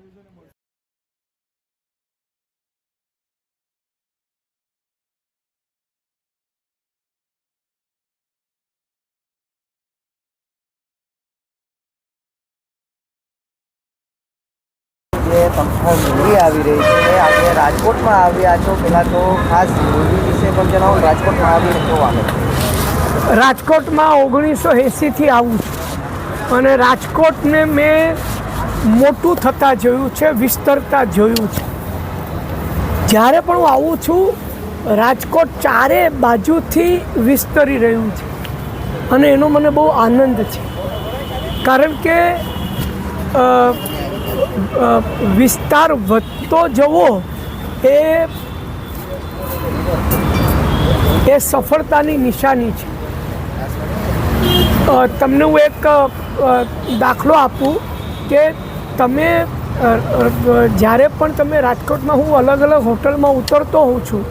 આયોજને મળશે. જે કમઠાણ મૂવી આવી રહી છે આજે રાજકોટમાં આવ્યા છો. પહેલાં તો ખાસ મૂવી વિશે પણ જણાવો રાજકોટમાં આવીને કેવું આવે રાજકોટમાં ઓગણીસો એંસીથી આવું છું. અને રાજકોટને મેં મોટું થતાં જોયું છે, વિસ્તરતા જોયું છે. જ્યારે પણ હું આવું છું, રાજકોટ ચારે બાજુથી વિસ્તરી રહ્યું છે અને એનો મને બહુ આનંદ છે. કારણ કે વિસ્તાર વધતો જવો એ એ સફળતાની નિશાની છે. તમને હું એક દાખલો આપું કે તમે જ્યારે પણ તમે રાજકોટમાં હું અલગ અલગ હોટલમાં ઉતરતો હોઉં છું,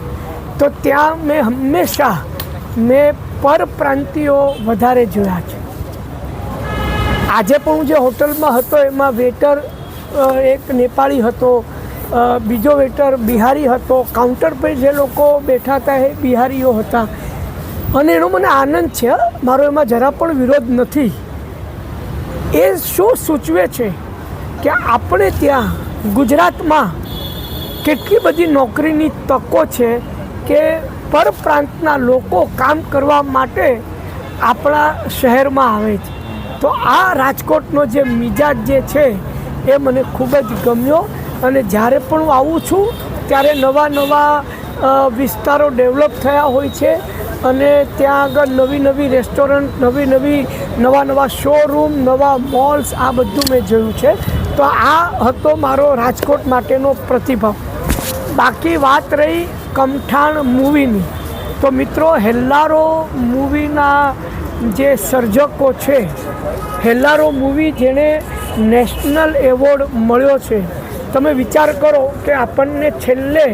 તો ત્યાં મેં હંમેશા મેં પરપ્રાંતિઓ વધારે જોયા છે. આજે પણ હું જે હોટલમાં હતો, એમાં વેટર એક નેપાળી હતો બીજો વેટર બિહારી હતો, કાઉન્ટર પર જે લોકો બેઠા હતા એ બિહારીઓ હતા. અને એનો મને આનંદ છે, મારો એમાં જરા પણ વિરોધ નથી. એ શું સૂચવે છે? કે આપણે ત્યાં ગુજરાતમાં કેટલી બધી નોકરીની તકો છે કે પરપ્રાંતના લોકો કામ કરવા માટે આપણા શહેરમાં આવે છે. તો આ રાજકોટનો જે મિજાજ જે છે એ મને ખૂબ જ ગમ્યો અને જ્યારે પણ હું આવું છું ત્યારે નવા નવા વિસ્તારો ડેવલપ થયા હોય છે અને ત્યાં આગળ નવી નવી રેસ્ટોરન્ટ, નવી નવી નવા નવા શોરૂમ, નવા મોલ્સ આ બધું મેં જોયું છે. તો આ હતો મારો રાજકોટ માટેનો પ્રતિભાવ. બાકી વાત રહી કમઠાણ મૂવીની. તો મિત્રો, હેલ્લારો મૂવીના જે સર્જકો છે, હેલ્લારો મૂવી જેણે નેશનલ એવોર્ડ મળ્યો છે. તમે વિચાર કરો કે આપણને છેલ્લે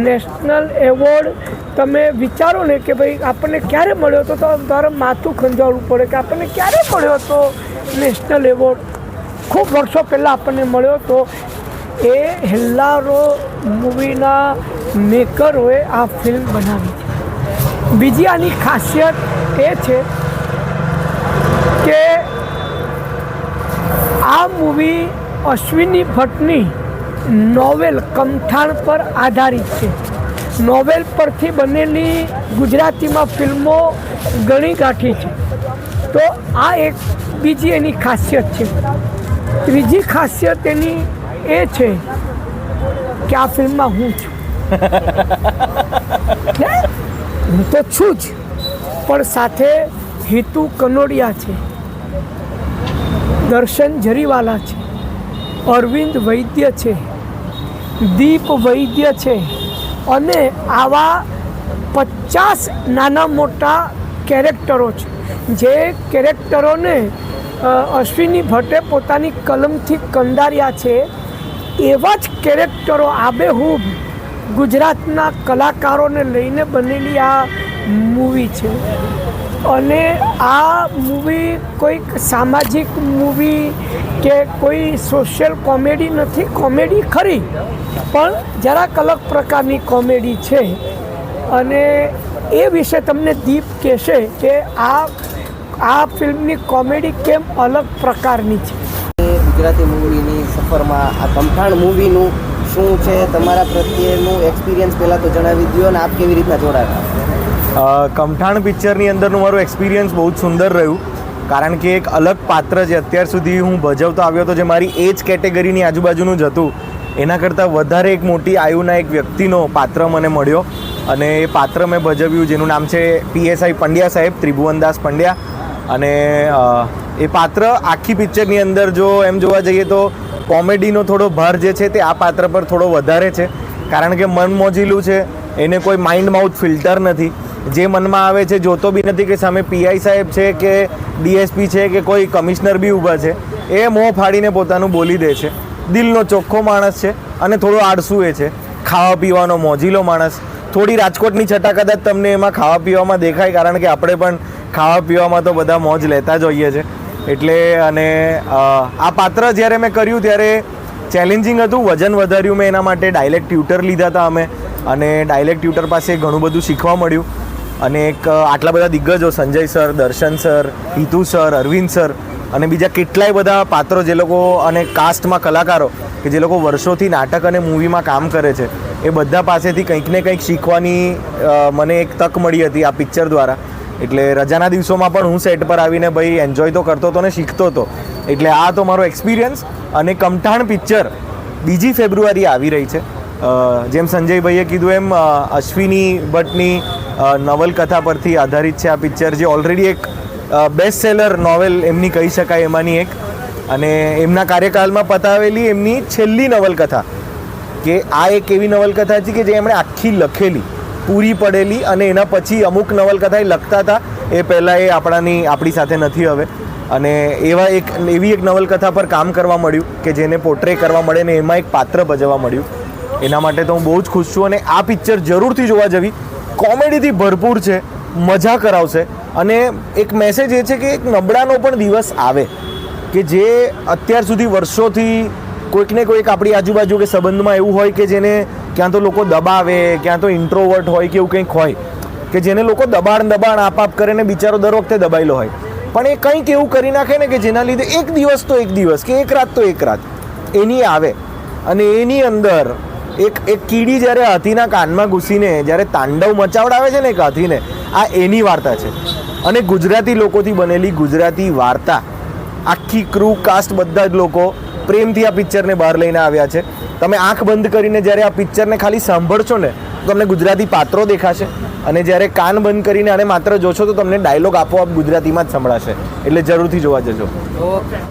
નેશનલ એવોર્ડ તમે વિચારો ને કે ભાઈ આપણને ક્યારે મળ્યો હતો? તો તારે માથું ખંજાવવું પડે કે આપણને ક્યારે મળ્યો હતો નેશનલ એવોર્ડ? ખૂબ વર્ષો પહેલાં આપણને મળ્યો હતો એ હેલ્લારો મૂવીના મેકરોએ આ ફિલ્મ બનાવી છે. બીજી આની ખાસિયત એ છે કે આ મૂવી અશ્વિની ભટ્ટની નોવેલ કમઠાણ પર આધારિત છે. નોવેલ પરથી બનેલી ગુજરાતીમાં ફિલ્મો ઘણી ગાંઠી છે. તો આ એક બીજી એની ખાસિયત છે. ત્રીજી ખાસિયત એની એ છે કે આ ફિલ્મમાં હું છું. હું? તો છું જ પણ સાથે હેતુ કનોડિયા છે દર્શન જરીવાલા છે અરવિંદ વૈદ્ય છે દીપ વૈદ્ય છે અને આવા પચાસ નાના મોટા કેરેક્ટરો છે. જે કેરેક્ટરોને અશ્વિની ભટ્ટે પોતાની કલમથી કંડાર્યા છે. એવા જ કેરેક્ટરો આબેહૂબ ગુજરાતના કલાકારોને લઈને બનેલી આ મૂવી છે. અને આ મૂવી કોઈક સામાજિક મૂવી કે કોઈ સોશિયલ કોમેડી નથી, કોમેડી ખરી, પણ જરાક અલગ પ્રકારની કોમેડી છે. અને એ વિશે તમને દીપ કહેશે કે આ આ ફિલ્મની કોમેડી કેમ અલગ પ્રકારની છે? ગુજરાતી મૂવીની સફરમાં આ કમઠાણ મૂવીનું શું છે તમારા પ્રત્યેનું એક્સપિરિયન્સ પહેલાં તો જણાવી દો અને આપ કેવી રીતના જોડાયા? કમઠાણ પિક્ચરની અંદરનું મારું એક્સપિરિયન્સ બહુ જ સુંદર રહ્યું. કારણ કે એક અલગ પાત્ર જે અત્યાર સુધી હું ભજવતો આવ્યો હતો જે મારી એજ કેટેગરીની આજુબાજુનું જ હતું. એના કરતાં વધારે એક મોટી આયુના એક વ્યક્તિનો પાત્ર મને મળ્યો. અને એ પાત્ર મેં ભજવ્યું જેનું નામ છે પીએસઆઈ પંડ્યા સાહેબ ત્રિભુવનદાસ પંડ્યા. અને એ પાત્ર આખી પિક્ચરની અંદર જો એમ જોવા જઈએ તો કોમેડીનો થોડો ભાર જે છે તે આ પાત્ર પર થોડો વધારે છે. કારણ કે મન મોજીલું છે, એને કોઈ માઇન્ડ માઉથ ફિલ્ટર નથી. જે મનમાં આવે છે, જોતો બી નથી કે સામે પીઆઈ સાહેબ છે કે ડીએસપી છે કે કોઈ કમિશનર બી ઊભા છે, એ મોં ફાડીને પોતાનું બોલી દે છે. દિલનો ચોખ્ખો માણસ છે અને થોડો આળસુ એ છે. ખાવા પીવાનો મોજીલો માણસ. થોડી રાજકોટની છટા કદાચ તમને એમાં ખાવા પીવામાં દેખાય કારણ કે આપણે પણ ખાવા પીવામાં તો બધા મોજ લેતા જ હોઈએ છે. એટલે અને આ પાત્ર જ્યારે મેં કર્યું ત્યારે ચેલેન્જિંગ હતું, વજન વધાર્યું મેં એના માટે ડાયલેક્ટ ટ્યુટર લીધા હતા અમે. અને ડાયલેક્ટ ટ્યુટર પાસે ઘણું બધું શીખવા મળ્યું. અને એક આટલા બધા દિગ્ગજો, Sanjay sir, Darshan sir, Hitu sir, Arvind sir, અને બીજા કેટલાય બધા પાત્રો જે લોકો અને કાસ્ટમાં કલાકારો કે જે લોકો વર્ષોથી નાટક અને મૂવીમાં કામ કરે છે, એ બધા પાસેથી કંઈક ને કંઈક શીખવાની મને એક તક મળી હતી આ પિક્ચર દ્વારા. એટલે રજાના દિવસોમાં પણ હું સેટ પર આવીને ભાઈ એન્જોય તો કરતો હતો ને શીખતો હતો એટલે આ તો મારો એક્સપિરિયન્સ અને કમઠાણ પિક્ચર બીજી ફેબ્રુઆરી આવી રહી છે. જેમ સંજયભાઈએ કીધું એમ અશ્વિની ભટ્ટની નવલકથા પરથી આધારિત છે આ પિક્ચર જે ઓલરેડી એક બેસ્ટ સેલર નોવેલ એમની કહી શકાય એમાંની એક. અને એમના કાર્યકાળમાં પતાવેલી એમની છેલ્લી નવલકથા, કે આ એક એવી નવલકથા હતી કે જે એમણે આખી લખેલી. પૂરી પડેલી અને એના પછી અમુક નવલકથા એ લખતા હતા. એ પહેલાં એ આપણાની આપણી સાથે નથી હવે. અને એવા એક, એવી એક નવલકથા પર કામ કરવા મળ્યું કે જેને પોર્ટ્રે કરવા મળે ને એમાં એક પાત્ર ભજવવા મળ્યું. એના માટે તો હું બહુ જ ખુશ છું અને આ પિક્ચર જરૂરથી જોવા જવી. કોમેડીથી ભરપૂર છે, મજા કરાવશે. અને એક મેસેજ એ છે કે એક નબળાનો પણ દિવસ આવે કે જે અત્યાર સુધી વર્ષોથી કોઈક ને કોઈક આપણી આજુબાજુ કે સંબંધમાં એવું હોય કે જેને ક્યાં તો લોકો દબાવે, ક્યાં તો ઇન્ટ્રોવર્ટ હોય કે એવું કંઈક હોય, કે જેને લોકો દબાણ દબાણ આપ આપ કરે ને બિચારો દર વખતે દબાયેલો હોય. પણ એ કંઈક એવું કરી નાખે ને કે જેના લીધે એક દિવસ તો એક દિવસ, કે એક રાત તો એક રાત, એની આવે. અને એની અંદર એક એક કીડી જ્યારે હાથીના કાનમાં ઘૂસીને, જ્યારે તાંડવ મચાવડાવે છે ને એક હાથીને, આ એની વાર્તા છે. અને ગુજરાતી લોકોથી બનેલી ગુજરાતી વાર્તા, આખી ક્રૂ કાસ્ટ બધા જ લોકો પ્રેમથી આ પિક્ચરને બહાર લઈને આવ્યા છે. તમે આંખ બંધ કરીને જ્યારે આ પિક્ચરને ખાલી સાંભળશો ને, તો તમને ગુજરાતી પાત્રો દેખાશે. અને જ્યારે કાન બંધ કરીને આને માત્ર જોશો, તો તમને ડાયલોગ આપોઆપ ગુજરાતીમાં જ સંભળાશે. એટલે જરૂરથી જોવા જજો. ઓકે.